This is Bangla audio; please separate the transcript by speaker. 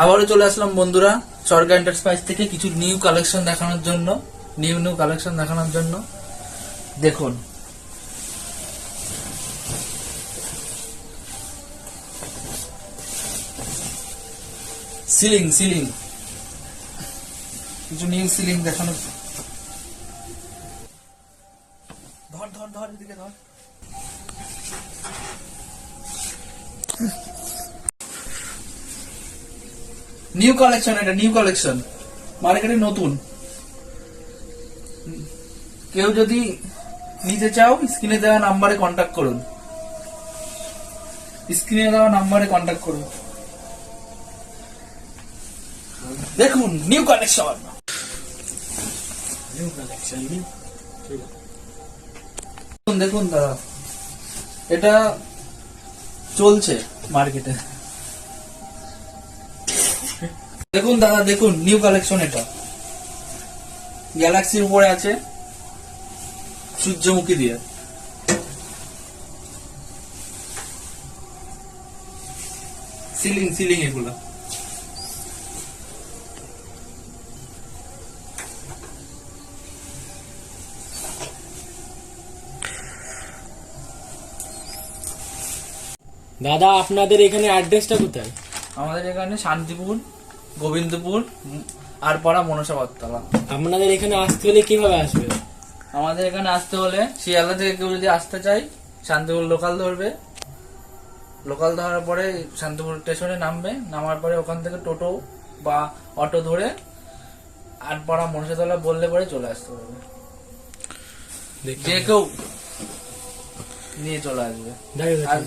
Speaker 1: আবারও চলে আসলাম বন্ধুরা স্বর্গা এন্টারপ্রাইজ থেকে কিছু নিউ কালেকশন দেখানোর জন্য নিউ নিউ কালেকশন দেখানোর জন্য। দেখুন। সিলিং সিলিং কিছু নিউ সিলিং দেখানো ধর ধর ধর এদিকে ধর। নিউ কালেকশন এটা নিউ কালেকশন মার্কেটে নতুন। কেউ যদি নিতে চাও স্ক্রিনে দেওয়া নাম্বারে কন্ট্যাক্ট করুন। স্ক্রিনে দেওয়া নাম্বারে কন্ট্যাক্ট করুন। দেখুন নিউ কালেকশন দেখুন দেখুন দাদা। এটা চলছে মার্কেটে দেখুন দাদা দেখুন নিউ কালেকশন এটা। গ্যালাক্সির উপরে আছে সূর্যমুখী দিয়ে। সিলিং সিলিং এগুলো।
Speaker 2: দাদা আপনাদের এখানে অ্যাড্রেসটা কোথায়?
Speaker 1: আমাদের এখানে শান্তিপুর গোবিন্দপুর উম, আরপাড়া মনসা বটতলা।
Speaker 2: আপনাদের এখানে আসতে হলে কীভাবে আসবে?
Speaker 1: আমাদের এখানে আসতে হলে শিয়ালদা থেকে কেউ যদি আসতে চায় শান্তিপুর লোকাল ধরবে। লোকাল ধরার পরে শান্তিপুর স্টেশনে নামবে নামার পরে ওখান থেকে টোটো বা অটো ধরে আটপাড়া মনসাতলা বললে পরে চলে আসতে পারবে যে কেউ নিয়ে চলে আসবে। আর